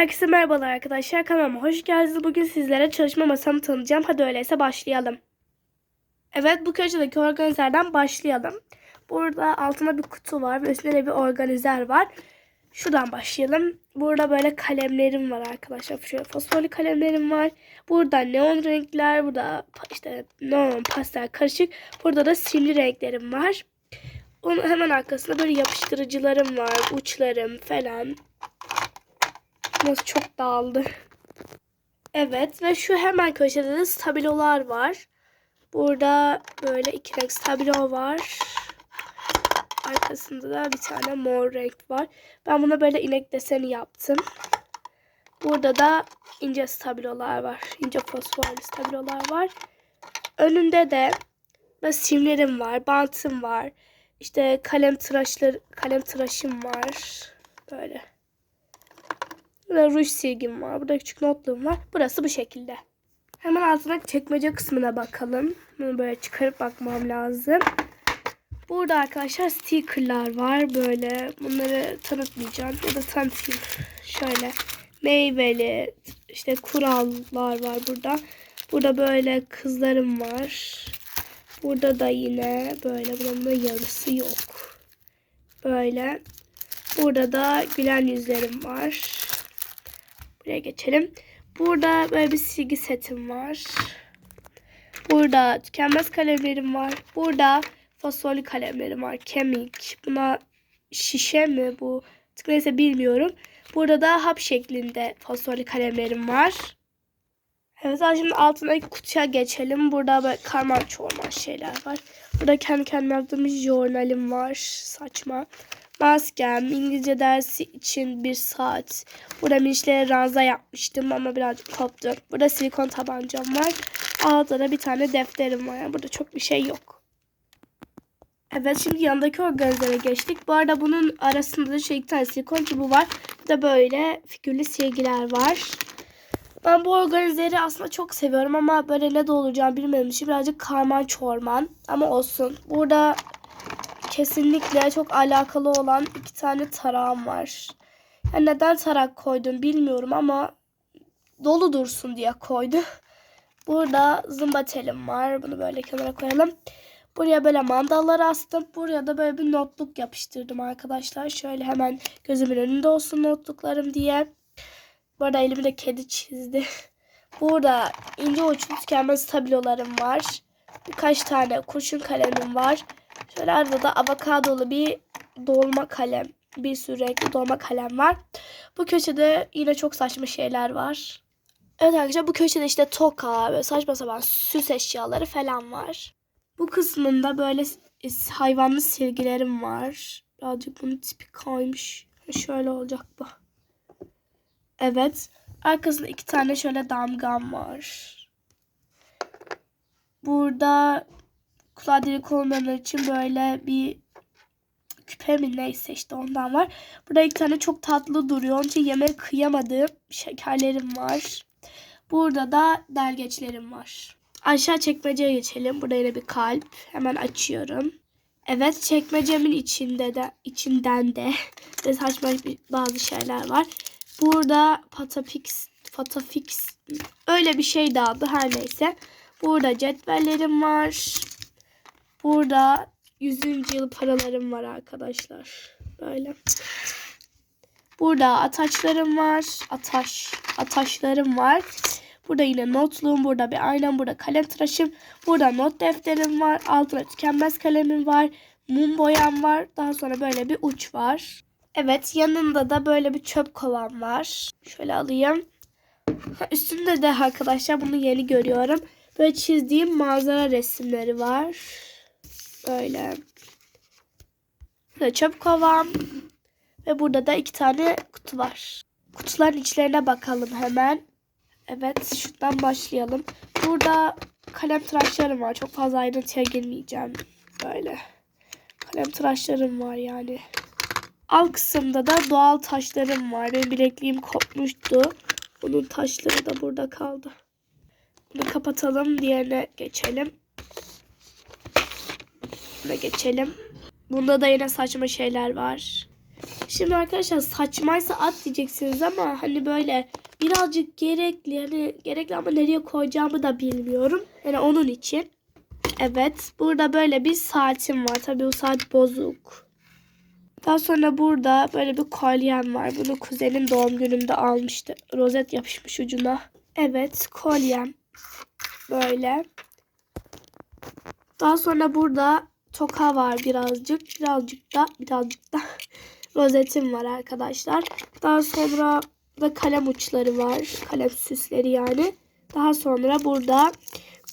Herkese merhabalar arkadaşlar. Kanalıma hoş geldiniz. Bugün sizlere çalışma masamı tanıtacağım. Hadi öyleyse başlayalım. Evet bu köşedeki organizerden başlayalım. Burada altında bir kutu var ve üstünde de bir organizer var. Şuradan başlayalım. Burada böyle kalemlerim var arkadaşlar. Şöyle fosforlu kalemlerim var. Burada neon renkler, burada işte neon pastel karışık. Burada da simli renklerim var. Onun hemen arkasında böyle yapıştırıcılarım var, uçlarım falan. Nasıl çok dağıldı. Evet ve şu hemen köşede de stabilolar var. Burada böyle iki renk stabilo var. Arkasında da bir tane mor renk var. Ben buna böyle inek deseni yaptım. Burada da ince stabilolar var. İnce fosforlu stabilolar var. Önünde de böyle simlerim var, bantım var. İşte kalem tıraşlar, kalem tıraşım var. Böyle. Burada ruj silgim var. Burada küçük notluğum var. Burası bu şekilde. Hemen altına çekmece kısmına bakalım. Bunu böyle çıkarıp bakmam lazım. Burada arkadaşlar stickerlar var. Böyle bunları tanıtmayacağım. Ya da tanıtayım. Şöyle meyveli işte kurallar var burada. Burada böyle kızlarım var. Burada da yine böyle bunun da yarısı yok. Böyle. Burada da gülen yüzlerim var. Buraya geçelim. Burada böyle bir silgi setim var. Burada tükenmez kalemlerim var. Burada fosforlu kalemlerim var. Kemik. Buna şişe mi bu? Neyse bilmiyorum. Burada da hap şeklinde fosforlu kalemlerim var. Evet şimdi altındaki kutuya geçelim. Burada böyle karman çorman şeyler var. Burada kendi kendime yaptığım bir journalim var. Saçma. Maskem, İngilizce dersi için bir saat. Burada minişlere ranza yapmıştım ama birazcık koptu. Burada silikon tabancam var. Altta da bir tane defterim var. Yani burada çok bir şey yok. Evet şimdi yanındaki organizere geçtik. Bu arada bunun arasında da şey iki tane silikon çubuğu var. Bir de böyle figürlü silgiler var. Ben bu organizeri aslında çok seviyorum ama böyle ne de olacağını bilmediğim için birazcık karman çorman. Ama olsun. Burada kesinlikle çok alakalı olan iki tane tarağım var. Yani neden tarak koydum bilmiyorum ama dolu dursun diye koydum. Burada zımba telim var. Bunu böyle kenara koyalım. Buraya böyle mandallar astım. Buraya da böyle bir notluk yapıştırdım arkadaşlar. Şöyle hemen gözümün önünde olsun notluklarım diye. Bu arada elimi de kedi çizdi. Burada ince uçlu tükenmez tablolarım var. Birkaç tane kurşun kalemim var. Arada da avokadolu bir dolma kalem. Bir sürü renkli dolma kalem var. Bu köşede yine çok saçma şeyler var. Evet arkadaşlar bu köşede işte toka ve saçma sapan süs eşyaları falan var. Bu kısmında böyle hayvanlı silgilerim var. Birazcık bunun tipi kaymış. Şöyle olacak bu. Evet. Arkasında iki tane şöyle damgam var. Burada kulağı delik olmayanlar için böyle bir küpe mi neyse işte ondan var. Burada iki tane çok tatlı duruyor. Onun için yemeğe kıyamadığım şekerlerim var. Burada da delgeçlerim var. Aşağı çekmeceye geçelim. Burada yine bir kalp. Hemen açıyorum. Evet çekmecemin içinde de içinden de, de saçma bazı şeyler var. Burada Patapix, Patafix öyle bir şey adı her neyse. Burada cetvellerim var. Burada 100. yıl paralarım var arkadaşlar. Böyle. Burada ataçlarım var. Ataş. Ataşlarım var. Burada yine notluğum. Burada bir aynam. Burada kalem tıraşım. Burada not defterim var. Altına tükenmez kalemim var. Mum boyam var. Daha sonra böyle bir uç var. Evet yanında da böyle bir çöp kovam var. Şöyle alayım. Ha, Üstünde de arkadaşlar bunu yeni görüyorum. Böyle çizdiğim manzara resimleri var. Böyle. Burada çöp kovam. Ve burada da iki tane kutu var. Kutuların içlerine bakalım hemen. Evet şuradan başlayalım. Burada kalem tıraşlarım var. Çok fazla ayrıntıya girmeyeceğim. Böyle. Kalem tıraşlarım var yani. Alt kısımda da doğal taşlarım var. Benim bilekliğim kopmuştu. Bunun taşları da burada kaldı. Bunu kapatalım. Diğerine geçelim. Buna geçelim. Bunda da yine saçma şeyler var. Şimdi arkadaşlar saçmaysa at diyeceksiniz ama hani böyle birazcık gerekli yani gerekli ama nereye koyacağımı da bilmiyorum. Yani onun için. Evet burada böyle bir saatim var. Tabii bu saat bozuk. Daha sonra burada böyle bir kolyem var. Bunu kuzenim doğum günümde almıştı. Rozet yapışmış ucuna. Evet kolyem. Böyle. Daha sonra burada toka var birazcık. Birazcık da birazcık da rozetim var arkadaşlar. Daha sonra da kalem uçları var. Kalem süsleri yani. Daha sonra burada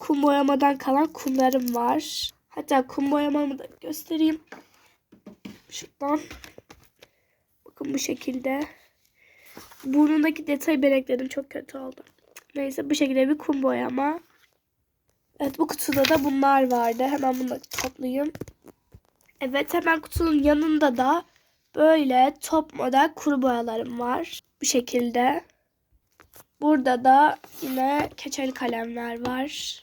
kum boyamadan kalan kumlarım var. Hatta kum boyamamı da göstereyim. Şuradan. Bakın bu şekilde. Burnundaki detay beneklerim çok kötü oldu. Neyse bu şekilde bir kum boyama. Evet bu kutuda da bunlar vardı. Hemen bunları toplayayım. Evet hemen kutunun yanında da böyle top model kuru boyalarım var. Bu şekilde. Burada da yine keçeli kalemler var.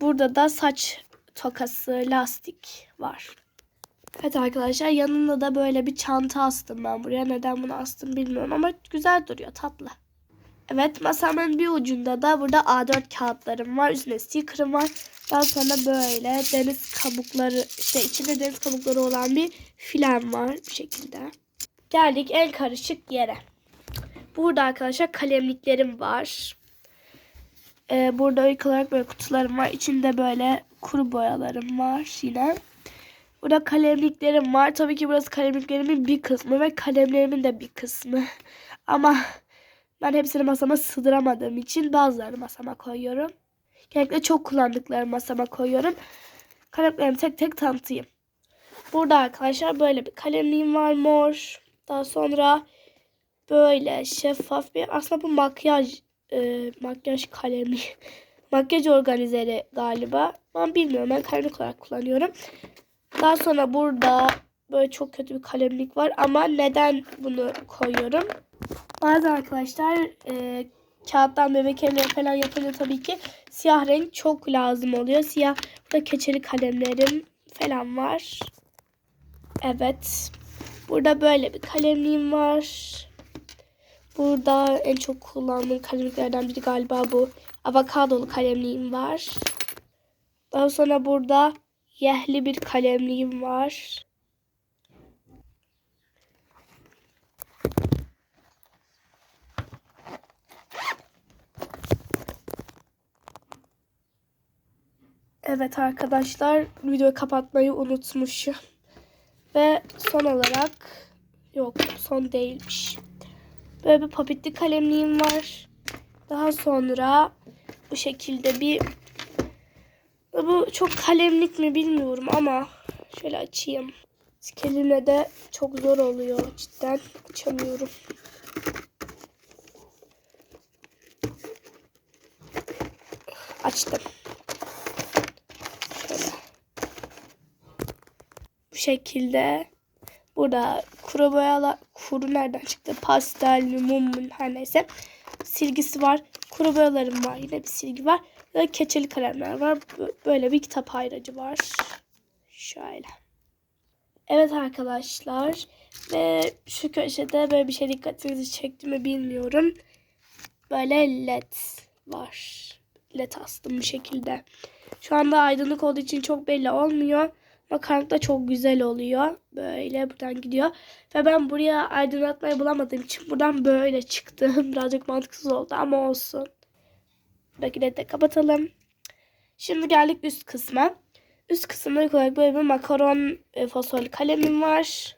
Burada da saç tokası, lastik var. Evet arkadaşlar yanında da böyle bir çanta astım ben buraya. Neden bunu astım bilmiyorum ama güzel duruyor tatlı. Evet masamın bir ucunda da burada A4 kağıtlarım var. Üstünde sticker'ım var. Daha sonra böyle deniz kabukları işte içinde deniz kabukları olan bir filan var bu şekilde. Geldik en karışık yere. Burada arkadaşlar kalemliklerim var. Ee, burada ilk olarak böyle kutularım var. İçinde böyle kuru boyalarım var yine. Burada kalemliklerim var. Tabii ki burası kalemliklerimin bir kısmı ve kalemlerimin de bir kısmı. Ama ben hepsini masama sığdıramadığım için bazılarını masama koyuyorum. Genellikle çok kullandıklarım masama koyuyorum. Kalemlerimi tek tek tanıtayım. Burada arkadaşlar böyle bir kalemliğim var mor. Daha sonra böyle şeffaf bir aslında bu makyaj e, makyaj kalemi. makyaj organizeri galiba. Ben bilmiyorum. Ben kalemlik olarak kullanıyorum. Daha sonra burada böyle çok kötü bir kalemlik var ama neden bunu koyuyorum? Bazı arkadaşlar e, kağıttan bebek evleri falan yapınca tabii ki siyah renk çok lazım oluyor. Siyah burada keçeli kalemlerim falan var. Evet. Burada böyle bir kalemliğim var. Burada en çok kullandığım kalemliklerden biri galiba bu. Avokadolu kalemliğim var. Daha sonra burada yehli bir kalemliğim var. Evet arkadaşlar videoyu kapatmayı unutmuşum. Ve son olarak yok son değilmiş. Böyle bir papitli kalemliğim var. Daha sonra bu şekilde bir bu çok kalemlik mi bilmiyorum ama şöyle açayım. Elimle de çok zor oluyor cidden açamıyorum. Açtım. Şöyle. Bu şekilde burada kuru boyalar kuru nereden çıktı? Pastel mum mu her neyse. Silgisi var. Kuru boyalarım var. Yine bir silgi var. Ve keçeli kalemler var. Böyle bir kitap ayracı var. Şöyle. Evet arkadaşlar. Ve şu köşede böyle bir şey dikkatinizi çekti mi bilmiyorum. Böyle led var. Led astım bu şekilde. Şu anda aydınlık olduğu için çok belli olmuyor. Ama karanlıkta çok güzel oluyor. Böyle buradan gidiyor. Ve ben buraya aydınlatmayı bulamadığım için buradan böyle çıktım. Birazcık mantıksız oldu ama olsun. Buradaki de kapatalım. Şimdi geldik üst kısma. Üst kısımda ilk olarak böyle bir makaron e, fosforlu kalemim var.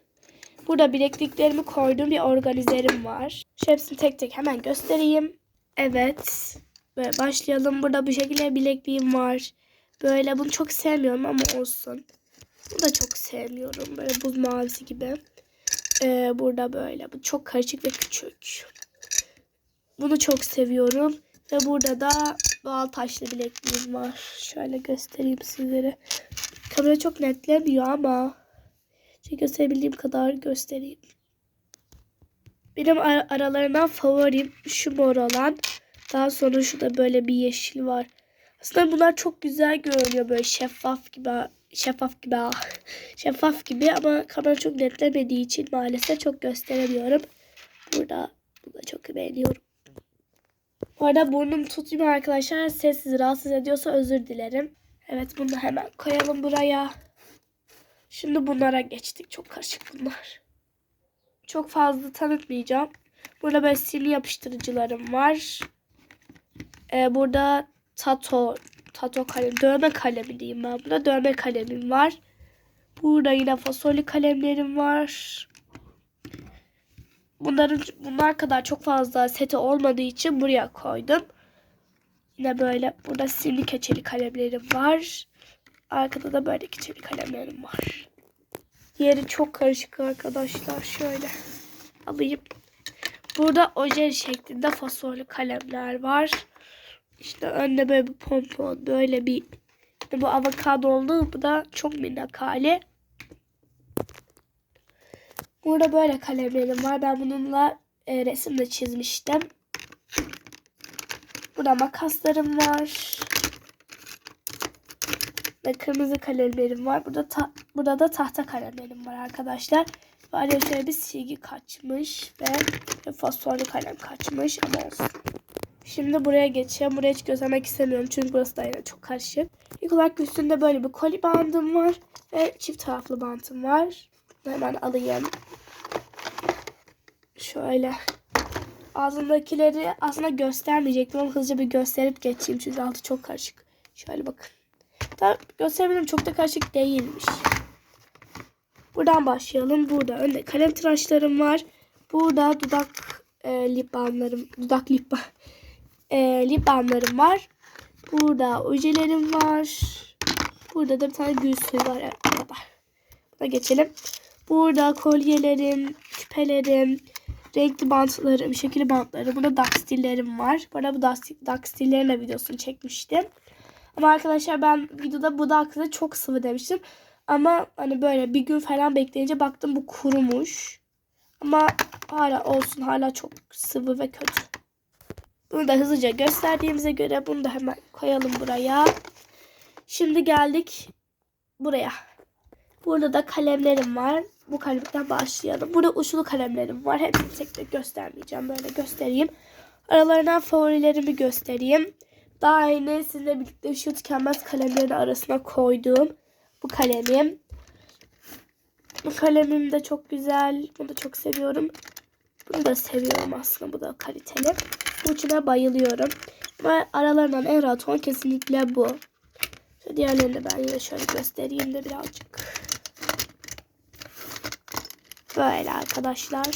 Burada bilekliklerimi koyduğum bir organizerim var. Şu hepsini tek tek hemen göstereyim. Evet. Böyle başlayalım. Burada bu şekilde bilekliğim var. Böyle bunu çok sevmiyorum ama olsun. Bunu da çok sevmiyorum. Böyle buz mavisi gibi. Ee, burada böyle. Bu çok karışık ve küçük. Bunu çok seviyorum. Ve burada da doğal taşlı bilekliğim var. Şöyle göstereyim sizlere. Kamera çok netlemiyor ama şey gösterebildiğim kadar göstereyim. Benim ar aralarından favorim şu mor olan. Daha sonra şurada böyle bir yeşil var. Aslında bunlar çok güzel görünüyor böyle şeffaf gibi şeffaf gibi. şeffaf gibi ama kamera çok netlemediği için maalesef çok gösteremiyorum. Burada bunu da çok beğeniyorum. Bu arada burnum tutmuyor arkadaşlar. Ses sizi rahatsız ediyorsa özür dilerim. Evet bunu hemen koyalım buraya. Şimdi bunlara geçtik. Çok karışık bunlar. Çok fazla tanıtmayacağım. Burada böyle simli yapıştırıcılarım var. Ee, burada tato, tato kalem, dövme kalemi diyeyim ben buna. Dövme kalemim var. Burada yine fasolye kalemlerim var. Bunların bunlar kadar çok fazla seti olmadığı için buraya koydum. Yine böyle burada simli keçeli kalemlerim var. Arkada da böyle keçeli kalemlerim var. Yeri çok karışık arkadaşlar. Şöyle alayım. Burada oje şeklinde fasolye kalemler var. İşte önde böyle bir pompon, böyle bir bu avokado oldu. Bu da çok minnak hali. Burada böyle kalemlerim var. Ben bununla e, resim de çizmiştim. Burada makaslarım var. Ve kırmızı kalemlerim var. Burada ta- burada da tahta kalemlerim var arkadaşlar. Var şöyle bir silgi kaçmış ve, ve fosforlu kalem kaçmış ama olsun. Şimdi buraya geçeceğim. Buraya hiç göstermek istemiyorum çünkü burası da yine çok karışık. İlk olarak üstünde böyle bir koli bandım var ve çift taraflı bantım var. Hemen alayım. Şöyle. Ağzındakileri aslında göstermeyecektim ama hızlıca bir gösterip geçeyim çünkü altı çok karışık. Şöyle bakın. Tabii gösterebilirim çok da karışık değilmiş. Buradan başlayalım. Burada önde kalem tıraşlarım var. Burada dudak e, lip balmlarım, dudak lip balm, e, lip balmlarım var. Burada ojelerim var. Burada da bir tane gül suyu var. Evet, burada. Buna geçelim. Burada kolyelerim, küpelerim, renkli bantlarım, şekilli bantlarım. Burada dakstillerim var. Bu arada bu dakstillerin de videosunu çekmiştim. Ama arkadaşlar ben videoda bu daksile çok sıvı demiştim. Ama hani böyle bir gün falan bekleyince baktım bu kurumuş. Ama hala olsun hala çok sıvı ve kötü. Bunu da hızlıca gösterdiğimize göre bunu da hemen koyalım buraya. Şimdi geldik buraya. Burada da kalemlerim var. Bu kalemden başlayalım. Burada uçlu kalemlerim var. Hepsini tek tek göstermeyeceğim. Böyle göstereyim. Aralarından favorilerimi göstereyim. Daha yeni sizinle birlikte şu tükenmez kalemlerin arasına koyduğum bu kalemim. Bu kalemim de çok güzel. Bunu da çok seviyorum. Bunu da seviyorum aslında. Bu da kaliteli. Bu uçuna bayılıyorum. Ve aralarından en rahat olan kesinlikle bu. Şu diğerlerini de ben yine şöyle göstereyim de birazcık. Böyle arkadaşlar.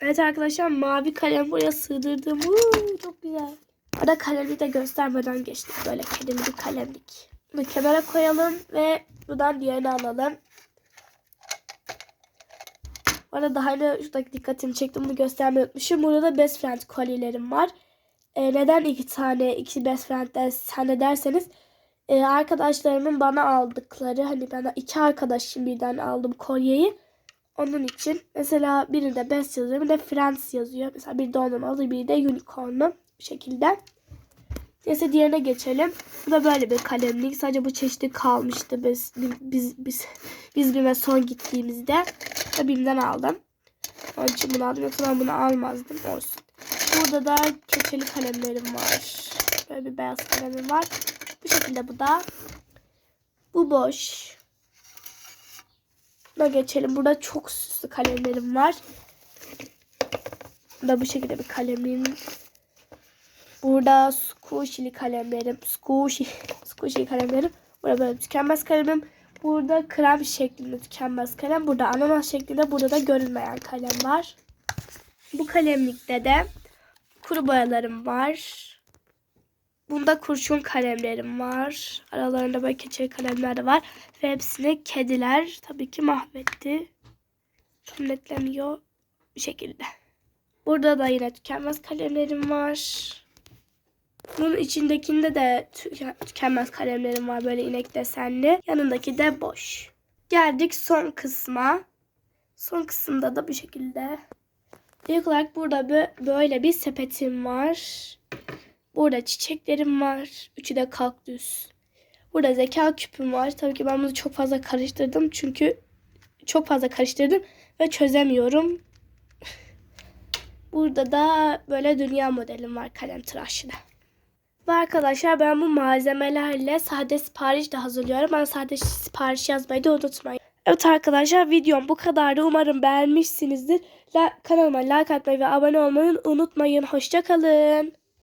Evet arkadaşlar mavi kalem buraya sığdırdım. Uuu, çok güzel. Arada kalemi de göstermeden geçtik. Böyle bir kalemlik. Bunu kenara koyalım ve buradan diğerini alalım. Bu arada yine şuradaki dikkatimi çektim. Bunu göstermeyi unutmuşum. Burada da best friend kolyelerim var. Ee, neden iki tane iki best friend'den sen derseniz e, arkadaşlarımın bana aldıkları hani bana iki arkadaşım birden aldım kolyeyi. Onun için mesela birinde best yazıyor bir de friends yazıyor. Mesela bir de onun adı bir de unicorn'u bu şekilde. Neyse diğerine geçelim. Bu da böyle bir kalemlik. Sadece bu çeşidi kalmıştı biz biz biz biz, BİM'e son gittiğimizde. Ve BİM'den aldım. Onun için bunu aldım. Yoksa ben bunu almazdım. Olsun. Burada da keçeli kalemlerim var. Böyle bir beyaz kalemim var. Bu şekilde bu da. Bu boş. Buna geçelim. Burada çok süslü kalemlerim var. Bu da bu şekilde bir kalemim. Burada squishy kalemlerim. Squishy, squishy kalemlerim. Burada böyle tükenmez kalemim. Burada krem şeklinde tükenmez kalem. Burada ananas şeklinde. Burada da görünmeyen kalem var. Bu kalemlikte de kuru boyalarım var. Bunda kurşun kalemlerim var. Aralarında böyle keçeli kalemler de var. Ve hepsini kediler tabii ki mahvetti. Tam netlemiyor bu şekilde. Burada da yine tükenmez kalemlerim var. Bunun içindekinde de tükenmez kalemlerim var böyle inek desenli. Yanındaki de boş. Geldik son kısma. Son kısımda da bu şekilde. İlk olarak burada böyle bir sepetim var. Burada çiçeklerim var. Üçü de kaktüs. Burada zeka küpüm var. Tabii ki ben bunu çok fazla karıştırdım. Çünkü çok fazla karıştırdım ve çözemiyorum. Burada da böyle dünya modelim var kalem tıraşlı. Ve arkadaşlar ben bu malzemelerle sade sipariş de hazırlıyorum. Ben sade sipariş yazmayı da unutmayın. Evet arkadaşlar videom bu kadardı. Umarım beğenmişsinizdir. La kanalıma like atmayı ve abone olmayı unutmayın. Hoşçakalın.